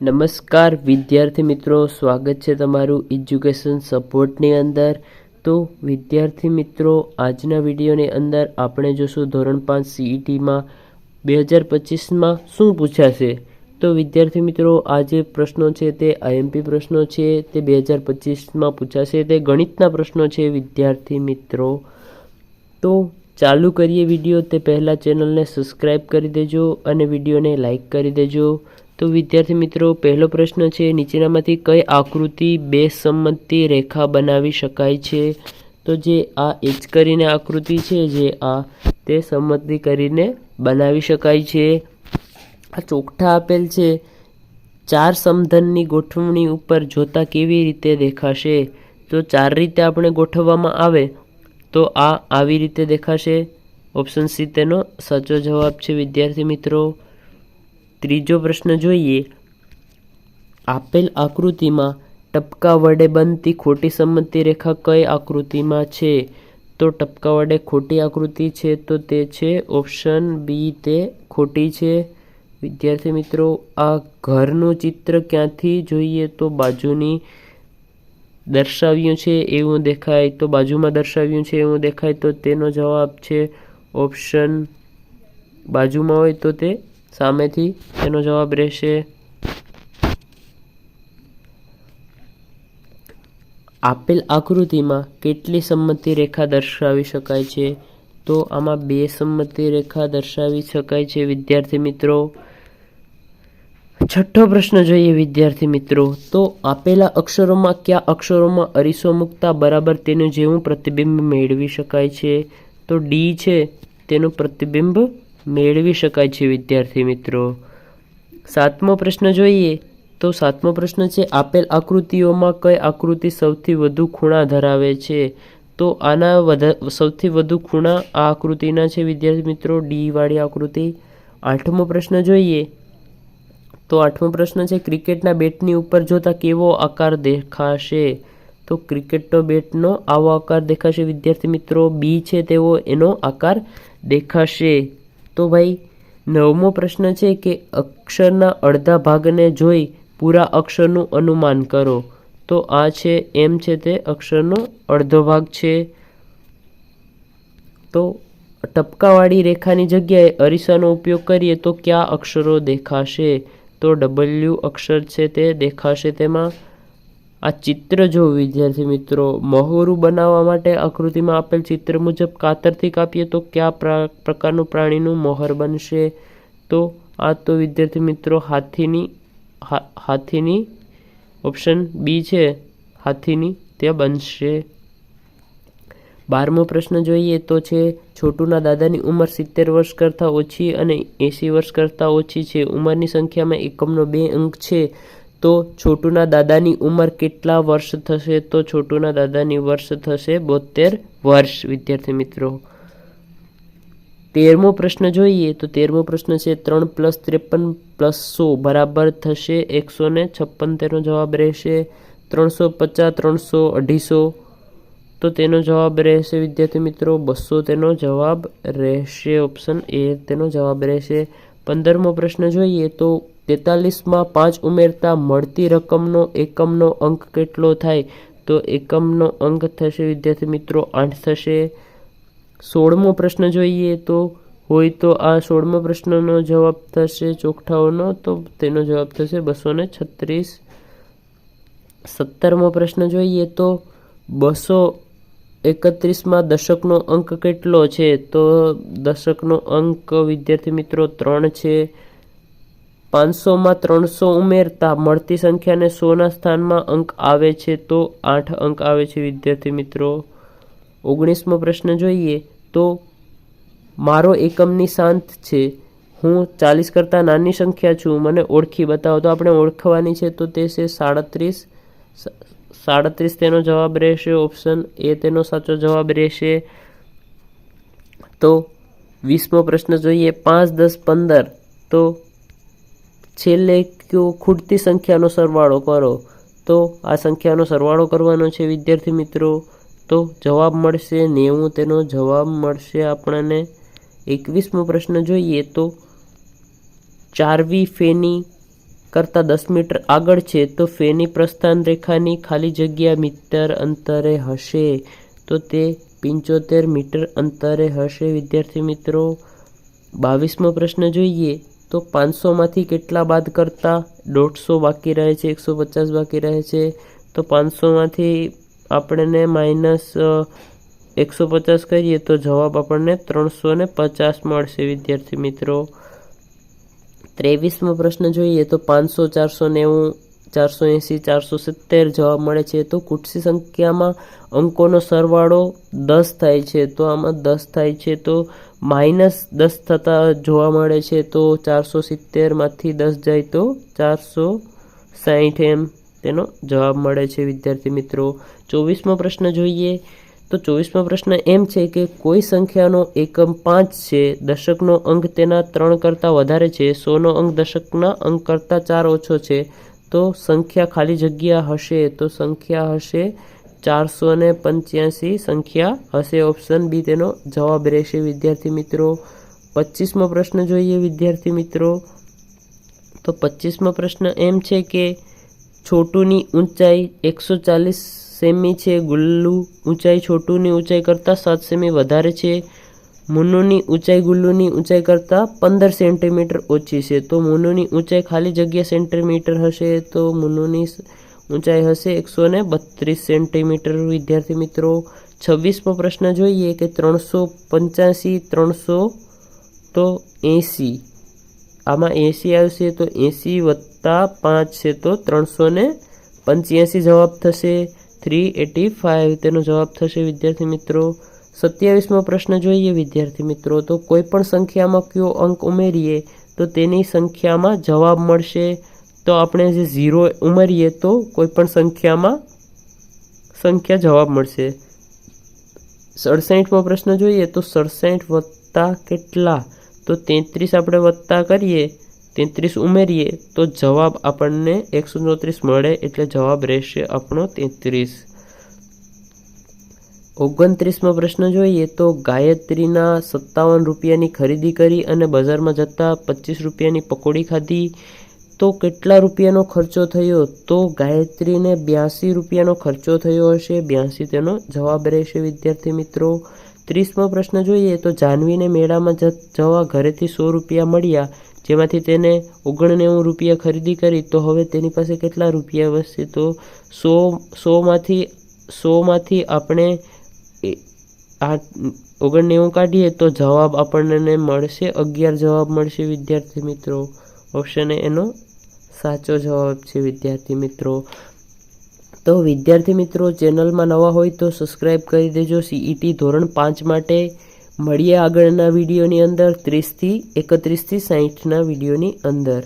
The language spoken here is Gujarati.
નમસ્કાર વિદ્યાર્થી મિત્રો, સ્વાગત છે તમારું એજ્યુકેશન સપોર્ટની અંદર. તો વિદ્યાર્થી મિત્રો, આજના વિડીયોની અંદર આપણે જોશું ધોરણ પાંચ સીઈટીમાં બે હજાર પચીસમાં શું પૂછાશે. તો વિદ્યાર્થી મિત્રો, આ જે પ્રશ્નો છે તે આઈએમપી પ્રશ્નો છે, તે બે હજાર પચીસમાં પૂછાશે, તે ગણિતના પ્રશ્નો છે વિદ્યાર્થી મિત્રો. તો ચાલુ કરીએ વીડિયો, તે પહેલાં ચેનલને સબસ્ક્રાઈબ કરી દેજો અને વિડીયોને લાઇક કરી દેજો. તો વિદ્યાર્થી મિત્રો, પહેલો પ્રશ્ન છે, નીચેનામાંથી કઈ આકૃતિ બે સંમતિ રેખા બનાવી શકાય છે? તો જે આ એચ કરીને આકૃતિ છે, જે આ તે સંમતિ કરીને બનાવી શકાય છે. આ ચોકઠા આપેલ છે, ચાર સમધનની ગોઠવણી ઉપર જોતા કેવી રીતે દેખાશે? તો ચાર રીતે આપણે ગોઠવવામાં આવે, તો આ આવી રીતે દેખાશે. ઓપ્શન સી તેનો સાચો જવાબ છે, વિદ્યાર્થી મિત્રો. ત્રીજો પ્રશ્ન જોઈએ. આપેલ આકૃતિમાં ટપકા વડે બનતી ખોટી સંમતિ રેખા કઈ આકૃતિમાં છે? તો ટપકા વડે ખોટી આકૃતિ છે તો તે છે ઓપ્શન બી તે ખોટી છે. વિદ્યાર્થી મિત્રો, આ ઘરનું ચિત્ર ક્યાંથી જોઈએ તો બાજુની દર્શાવ્યું છે એવું દેખાય, તો બાજુમાં દર્શાવ્યું છે એવું દેખાય, તો તેનો જવાબ છે ઓપ્શન બાજુમાં હોય તો તે સામેથી તેનો જવાબ રહેશે, આપેલ આકૃતિમાં કેટલી સંમતિ રેખા દર્શાવી શકાય છે તો આમાં બે સંમતિ રેખા દર્શાવી શકાય છે, વિદ્યાર્થી મિત્રો. છઠ્ઠો પ્રશ્ન જોઈએ, વિદ્યાર્થી મિત્રો. તો આપેલા અક્ષરોમાં કયા અક્ષરોમાં અરીસો મૂકતા બરાબર તેનું જેવું પ્રતિબિંબ મેળવી શકાય છે? તો ડી છે, તેનું પ્રતિબિંબ મેળવી શકાય છે, વિદ્યાર્થી મિત્રો. સાતમો પ્રશ્ન જોઈએ તો સાતમો પ્રશ્ન છે, આપેલ આકૃતિઓમાં કઈ આકૃતિ સૌથી વધુ ખૂણા ધરાવે છે? તો આના વધા, સૌથી વધુ ખૂણા આ આકૃતિના છે, વિદ્યાર્થી મિત્રો. ડીવાળી આકૃતિ. આઠમો પ્રશ્ન જોઈએ તો આઠમો પ્રશ્ન છે, ક્રિકેટના બેટની ઉપર જોતા કેવો આકાર દેખાશે? તો ક્રિકેટનો બેટનો આવો આકાર દેખાશે, વિદ્યાર્થી મિત્રો. બી છે તેવો એનો આકાર દેખાશે. તો ભાઈ, નવમો પ્રશ્ન છે કે અક્ષરના અડધા ભાગને જોઈ પૂરા અક્ષરનું અનુમાન કરો. તો આ છે, એમ છે તે અક્ષરનો અડધો ભાગ છે. તો ટપકાવાળી રેખાની જગ્યાએ અરીસાનો ઉપયોગ કરીએ તો કયા અક્ષરો દેખાશે? તો ડબલ્યુ અક્ષર છે તે દેખાશે તેમાં. આ ચિત્ર જો વિદ્યાર્થી મિત્રો મહોરું બનાવવા માટે આકૃતિમાં આપેલ ચિત્ર મુજબ કાતરથી કાપીએ તો કયા પ્રકારનું પ્રાણીનું મોહર બનશે? તો આ તો વિદ્યાર્થી મિત્રો હાથીની હાથીની ઓપ્શન બી છે. હાથીની તે બનશે. બારમો પ્રશ્ન જોઈએ તો છે, છોટુના દાદાની ઉંમર સિત્તેર વર્ષ કરતાં ઓછી અને એંસી વર્ષ કરતાં ઓછી છે. ઉંમરની સંખ્યામાં એકમનો બે અંક છે. તો છોટુના દાદાની ઉંમર કેટલા વર્ષ થશે? તો છોટુના દાદાની વર્ષ થશે બોતેર વર્ષ, વિદ્યાર્થી મિત્રો. તેરમો પ્રશ્ન જોઈએ તો તેરમો પ્રશ્ન છે, ત્રણ પ્લસ ત્રેપન પ્લસ સો બરાબર થશે એકસો ને છપ્પન તેનો જવાબ રહેશે ત્રણસો પચાસ, ત્રણસો અઢીસો. તો તેનો જવાબ રહેશે, વિદ્યાર્થી મિત્રો, બસો તેનો જવાબ રહેશે, ઓપ્શન એ તેનો જવાબ રહેશે. પંદરમો પ્રશ્ન જોઈએ તો તેતાલીસમાં પાંચ ઉમેરતા મળતી રકમનો એકમનો અંક કેટલો થાય? તો એકમનો અંક થશે, વિદ્યાર્થી મિત્રો, આઠ થશે. સોળમો પ્રશ્ન જોઈએ તો હોય તો આ સોળમો પ્રશ્નનો જવાબ થશે ચોકઠાઓનો, તો તેનો જવાબ થશે બસો ને છત્રીસ. સત્તરમો પ્રશ્ન જોઈએ તો બસો એકત્રીસમાં દશકનો અંક કેટલો છે? તો દશકનો અંક, વિદ્યાર્થી મિત્રો, ત્રણ છે. પાંચસોમાં ત્રણસો ઉમેરતા મળતી સંખ્યાને સોના સ્થાનમાં અંક આવે છે તો આઠ અંક આવે છે. વિદ્યાર્થી મિત્રો, ઓગણીસમો પ્રશ્ન જોઈએ તો મારો એકમની શાંત છે. હું ચાલીસ કરતાં નાની સંખ્યા છું. મને ઓળખી બતાવો. તો આપણે ઓળખવાની છે તો તે છે સાડત્રીસ. સાડત્રીસ તેનો જવાબ રહેશે ઓપ્શન એ. તેનો સાચો જવાબ રહેશે તો વીસમો પ્રશ્ન જોઈએ. પાંચ દસ પંદર. તો છેલ્લે કયો ખૂટતી સંખ્યાનો સરવાળો કરો, તો આ સંખ્યાનો સરવાળો કરવાનો છે, વિદ્યાર્થી મિત્રો. તો જવાબ મળશે નેવું, તેનો જવાબ મળશે આપણને એકવીસમો પ્રશ્ન જોઈએ તો ચારવી ફેની કરતાં દસ મીટર આગળ છે, તો ફેની પ્રસ્થાન રેખાની ખાલી જગ્યા મીટર અંતરે હશે, તો તે પંચોતેર મીટર અંતરે હશે, વિદ્યાર્થી મિત્રો. બાવીસમો પ્રશ્ન જોઈએ તો પાંચસોમાંથી કેટલા બાદ કરતાં? દોઢસો બાકી રહે છે એકસો પચાસ બાકી રહે છે. તો પાંચસોમાંથી આપણને માઇનસ એકસો પચાસ કરીએ તો જવાબ આપણને ત્રણસો ને પચાસ મળશે, વિદ્યાર્થી મિત્રો. ત્રેવીસમો પ્રશ્ન જોઈએ તો પાંચસો ચારસો નેવું ચારસો એંસી, ચારસો સિત્તેર જવાબ મળે છે. તો કુટસી સંખ્યામાં અંકોનો સરવાળો દસ થાય છે. તો આમાં દસ થાય છે. તો માઇનસ દસ થતાં જોવા મળે છે. તો ચારસો સિત્તેરમાંથી દસ જાય તો ચારસો સાહીઠ એમ તેનો જવાબ મળે છે, વિદ્યાર્થી મિત્રો. ચોવીસમો પ્રશ્ન જોઈએ. તો ચોવીસમો પ્રશ્ન એમ છે કે કોઈ સંખ્યાનો એકમ પાંચ છે. દશકનો અંક તેના ત્રણ કરતાં વધારે છે. સોનો અંક દશકના અંક કરતાં ચાર ઓછો છે. તો સંખ્યા ખાલી જગ્યા હશે તો સંખ્યા હશે ચારસો ને પંચ્યાસી સંખ્યા હશે ઓપ્શન બી તેનો જવાબ રહેશે વિદ્યાર્થી મિત્રો. પચીસમો પ્રશ્ન જોઈએ વિદ્યાર્થી મિત્રો. તો પચીસમો પ્રશ્ન એમ છે કે છોટુની ઊંચાઈ એકસો ચાલીસ સેમી છે. ગુલ્લુ ઊંચાઈ છોટુની ઊંચાઈ કરતાં સાત સેમી વધારે છે. મુન્નુની ઊંચાઈ ગુલ્લુની ઊંચાઈ કરતાં પંદર સેન્ટીમીટર ઓછી છે. તો મુન્નુની ઊંચાઈ ખાલી જગ્યા સેન્ટીમીટર હશે તો મુન્નુની ઊંચાઈ હશે એકસો ને બત્રીસ સેન્ટીમીટર. વિદ્યાર્થી મિત્રો, છવ્વીસમો પ્રશ્ન જોઈએ કે ત્રણસો પંચ્યાસી, ત્રણસો તો એંસી. આમાં એંસી આવશે તો એંસી વત્તા પાંચ છે તો ત્રણસો ને પંચ્યાસી જવાબ થશે. થ્રી એટી ફાઇવ તેનો જવાબ થશે વિદ્યાર્થી મિત્રો સત્યાવીસમો પ્રશ્ન જોઈએ, વિદ્યાર્થી મિત્રો. તો કોઈ પણ સંખ્યામાં કયો અંક ઉમેરીએ, તો તેની સંખ્યામાં જવાબ મળશે. તો આપણે જે ઝીરો ઉમેરીએ, તો કોઈ પણ સંખ્યામાં સંખ્યા જવાબ મળશે. સડસઠમો પ્રશ્ન જોઈએ, તો સડસઠ વત્તા કેટલા? તો તેત્રીસ આપણે વત્તા કરીએ, તેત્રીસ ઉમેરીએ, તો જવાબ આપણને એકસો ચોત્રીસ મળે, એટલે જવાબ રહેશે આપણો તેત્રીસ. ઓગણત્રીસમો પ્રશ્ન જોઈએ તો ગાયત્રીના સત્તાવન રૂપિયાની ખરીદી કરી અને બજારમાં જતાં પચીસ રૂપિયાની પકોડી ખાધી. તો કેટલા રૂપિયાનો ખર્ચો થયો? તો ગાયત્રીને બ્યાસી રૂપિયાનો ખર્ચો થયો હશે. બ્યાસી તેનો જવાબ રહેશે, વિદ્યાર્થી મિત્રો. ત્રીસમો પ્રશ્ન જોઈએ તો જાનવીને મેળામાં જવા ઘરેથી સો રૂપિયા મળ્યા, જેમાંથી તેને ઓગણનેવું રૂપિયા ખરીદી કરી. તો હવે તેની પાસે કેટલા રૂપિયા વધશે તો સો, સોમાંથી સોમાંથી આપણે આ ઓગણનેવું કાઢીએ તો જવાબ આપણને મળશે, અગિયાર જવાબ મળશે વિદ્યાર્થી મિત્રો. ઓપ્શન એનો સાચો જવાબ છે વિદ્યાર્થી મિત્રો. તો વિદ્યાર્થી મિત્રો, ચેનલમાં નવા હોય તો સબસ્ક્રાઈબ કરી દેજો. સીઈટી ધોરણ પાંચ માટે મળીએ આગળના વિડીયોની અંદર, ત્રીસથી એકત્રીસથી સાહીઠના વિડીયોની અંદર.